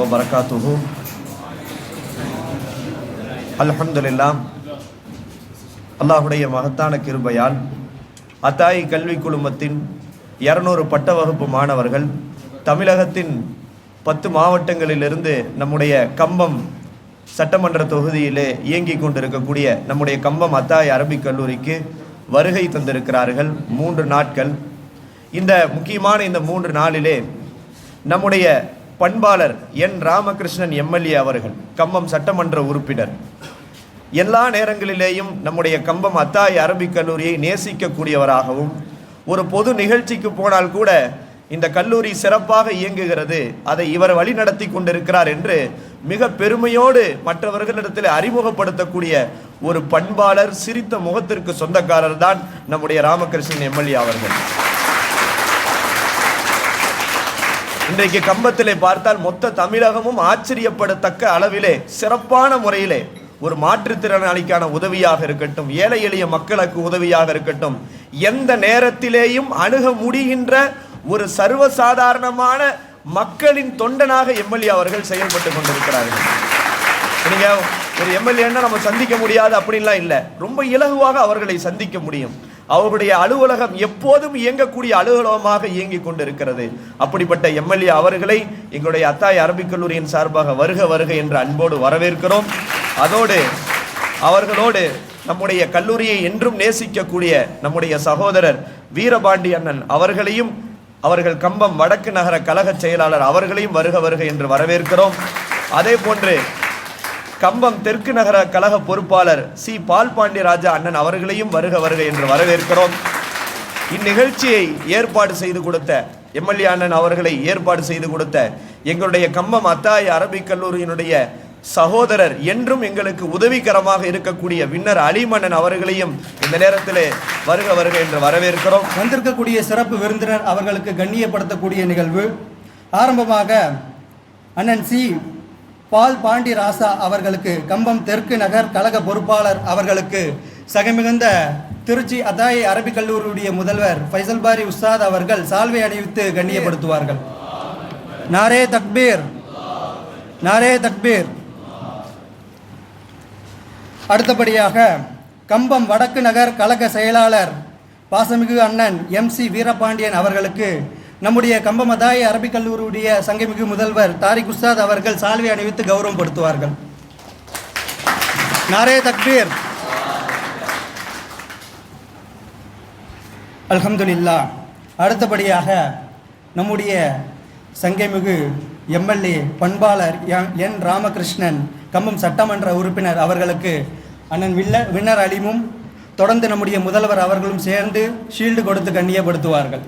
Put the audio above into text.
وبركاته. الحمد لله அல்லாஹுடைய மகத்தான கிருபையால் அத்தாயி கல்வி குழுமத்தின் இரநூறு பட்ட வகுப்பு மாணவர்கள் தமிழகத்தின் பத்து மாவட்டங்களிலிருந்து நம்முடைய கம்பம் சட்டமன்ற தொகுதியிலே இயங்கி கொண்டிருக்கக்கூடிய நம்முடைய கம்பம் அத்தாய் அரபிக் கல்லூரிக்கு வருகை தந்திருக்கிறார்கள். மூன்று நாட்கள். இந்த முக்கியமான இந்த மூன்று நாளிலே நம்முடைய பண்பாளர் என் ராமகிருஷ்ணன் எம்எல்ஏ அவர்கள் கம்பம் சட்டமன்ற உறுப்பினர். எல்லா நேரங்களிலேயும் நம்முடைய கம்பம் அத்தாய் அரபிக் கல்லூரியை நேசிக்கக்கூடியவராகவும் ஒரு பொது நிகழ்ச்சிக்கு போனால் கூட இந்த கல்லூரி சிறப்பாக இயங்குகிறது அதை இவர் வழி நடத்தி கொண்டிருக்கிறார் என்று மிக பெருமையோடு மற்றவர்களிடத்தில் அறிமுகப்படுத்தக்கூடிய ஒரு பண்பாளர் சிரித்த முகத்திற்கு சொந்தக்காரர் தான் நம்முடைய ராமகிருஷ்ணன் எம்எல்ஏ அவர்கள். இன்றைக்கு கம்பத்திலே பார்த்தால் மொத்த தமிழகமும் ஆச்சரியப்படத்தக்க அளவிலே சிறப்பான முறையிலே ஒரு மாற்றுத்திறனாளிக்கான உதவியாக இருக்கட்டும் ஏழை எளிய மக்களுக்கு உதவியாக இருக்கட்டும் எந்த நேரத்திலேயும் அணுக முடிகின்ற ஒரு சர்வசாதாரணமான மக்களின் தொண்டனாக எம்எல்ஏ அவர்கள் செயல்பட்டு கொண்டிருக்கிறார்கள். நீங்க ஒரு எம்எல்ஏன்னா நம்ம சந்திக்க முடியாது அப்படின்லாம் இல்லை. ரொம்ப இலகுவாக அவர்களை சந்திக்க முடியும். அவருடைய அலுவலகம் எப்போதும் இயங்கக்கூடிய அலுவலகமாக இயங்கிக் கொண்டிருக்கிறது. அப்படிப்பட்ட எம்எல்ஏ அவர்களை எங்களுடைய அத்தாய் அரபிக் கல்லூரியின் சார்பாக வருக வருக என்று அன்போடு வரவேற்கிறோம். அதோடு அவர்களோடு நம்முடைய கல்லூரியை என்றும் நேசிக்கக்கூடிய நம்முடைய சகோதரர் வீரபாண்டி அண்ணன் அவர்களையும் அவர்கள் கம்பம் வடக்கு நகர கழக செயலாளர் அவர்களையும் வருக வருக என்று வரவேற்கிறோம். அதே போன்று கம்பம் தெற்கு நகர கழக பொறுப்பாளர் சி. பால்பாண்டி ராஜா அண்ணன் அவர்களையும் வருக வருக என்று வரவேற்கிறோம். இந்நிகழ்ச்சியை ஏற்பாடு செய்து கொடுத்த எம்எல்ஏ அண்ணன் அவர்களை ஏற்பாடு செய்து கொடுத்த எங்களுடைய கம்பம் அத்தாய் அரபிக் கல்லூரியினுடைய சகோதரர் என்றும் எங்களுக்கு உதவிகரமாக இருக்கக்கூடிய வின்னர் அலிமன்னன் அவர்களையும் இந்த நேரத்தில் வருக வருக என்று வரவேற்கிறோம். வந்திருக்கக்கூடிய சிறப்பு விருந்தினர் அவர்களுக்கு கண்ணியப்படுத்தக்கூடிய நிகழ்வு. ஆரம்பமாக அண்ணன் சி. பால் பாண்டி ராசா அவர்களுக்கு கம்பம் தெற்கு நகர் கழக பொறுப்பாளர் அவர்களுக்கு சகமிகுந்த திருச்சி அதாய் அரபிக் கல்லூரியுடைய முதல்வர் ஃபைசல் பாரி உஸ்தாத் அவர்கள் சால்வை அணிவித்து கண்ணியப்படுத்துவார்கள். நாரே தக்பீர் நாரே தக்பீர். அடுத்தபடியாக கம்பம் வடக்கு நகர் கழக செயலாளர் பாசமிகு அண்ணன் எம் சி வீரபாண்டியன் அவர்களுக்கு நம்முடைய கம்பமதாய அரபிக் கல்லூரியுடைய சங்கமிகு முதல்வர் தாரிக் உஸ்தாத் அவர்கள் சால்வை அணிவித்து கௌரவப்படுத்துவார்கள். நாரே தக்பீர். அல்ஹம்துலில்லா அடுத்தபடியாக நம்முடைய சங்கைமிகு எம்எல்ஏ பண்பாளர் என் ராமகிருஷ்ணன் கம்பம் சட்டமன்ற உறுப்பினர் அவர்களுக்கு அண்ணன் வில்ல வின்னர் அலிமும் தொடர்ந்து நம்முடைய முதல்வர் அவர்களும் சேர்ந்து ஷீல்டு கொடுத்து கண்ணியப்படுத்துவார்கள்.